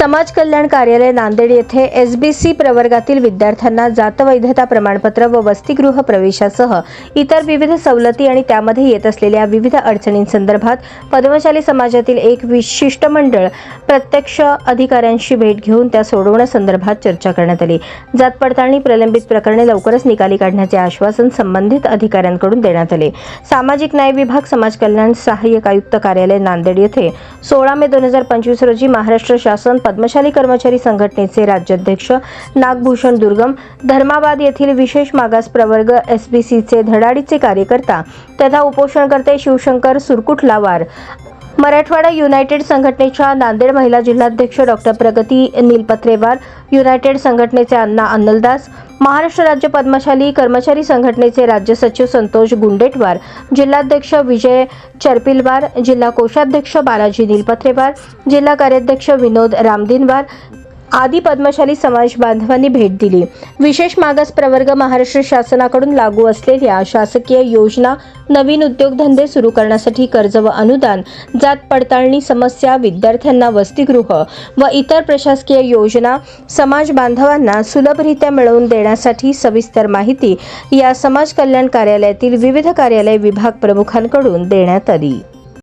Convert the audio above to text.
समाज कल्याण कार्यालय नांदेड येथे एस बी सी प्रवर्गातील विद्यार्थ्यांना जातवैधता प्रमाणपत्र व वसतिगृह प्रवेशासह इतर विविध सवलती आणि त्यामध्ये येत असलेल्या विविध अडचणींसंदर्भात पद्मशाली समाजातील एक विशिष्ट मंडळ प्रत्यक्ष अधिकाऱ्यांशी भेट घेऊन त्या सोडवण्यासंदर्भात चर्चा करण्यात आली. जात पडताळणी प्रलंबित प्रकरणे लवकरच निकाली काढण्याचे आश्वासन संबंधित अधिकाऱ्यांकडून देण्यात आले. सामाजिक न्याय विभाग समाज कल्याण सहाय्यक आयुक्त कार्यालय नांदेड येथे सोळा मे दोन हजार पंचवीस रोजी महाराष्ट्र शासन पद्मशाली कर्मचारी संघटनेचे राज्याध्यक्ष नागभूषण दुर्गम धर्माबाद येथील विशेष मागास प्रवर्ग एस बी सीचे धडाडीचे कार्यकर्ता तथा उपोषणकर्ते शिवशंकर सुरकुटलावार. मराठवाडा युनायटेड संघटनेच्या नांदेड महिला जिल्हाध्यक्ष डॉक्टर प्रगती नीलपत्रेवार युनायटेड संघटनेचे अण्णा अन्नलदास महाराष्ट्र राज्य पद्मशाली कर्मचारी संघटनेचे राज्य सचिव संतोष गुंडेटवार जिल्हाध्यक्ष विजय चरपिलवार जिल्हा कोषाध्यक्ष बालाजी निलपत्रेवार जिल्हा कार्याध्यक्ष विनोद रामदिनवार आदी पद्मशाली समाज बांधवांनी भेट दिली. विशेष मागास प्रवर्ग महाराष्ट्र शासनाकडून लागू असलेल्या शासकीय योजना नवीन उद्योगधंदे सुरू करण्यासाठी कर्ज व अनुदान जात पडताळणी समस्या विद्यार्थ्यांना वसतिगृह व इतर प्रशासकीय योजना समाज बांधवांना सुलभरित्या मिळवून देण्यासाठी सविस्तर माहिती या समाज कल्याण कार्यालयातील विविध कार्यालय विभाग प्रमुखांकडून देण्यात आली.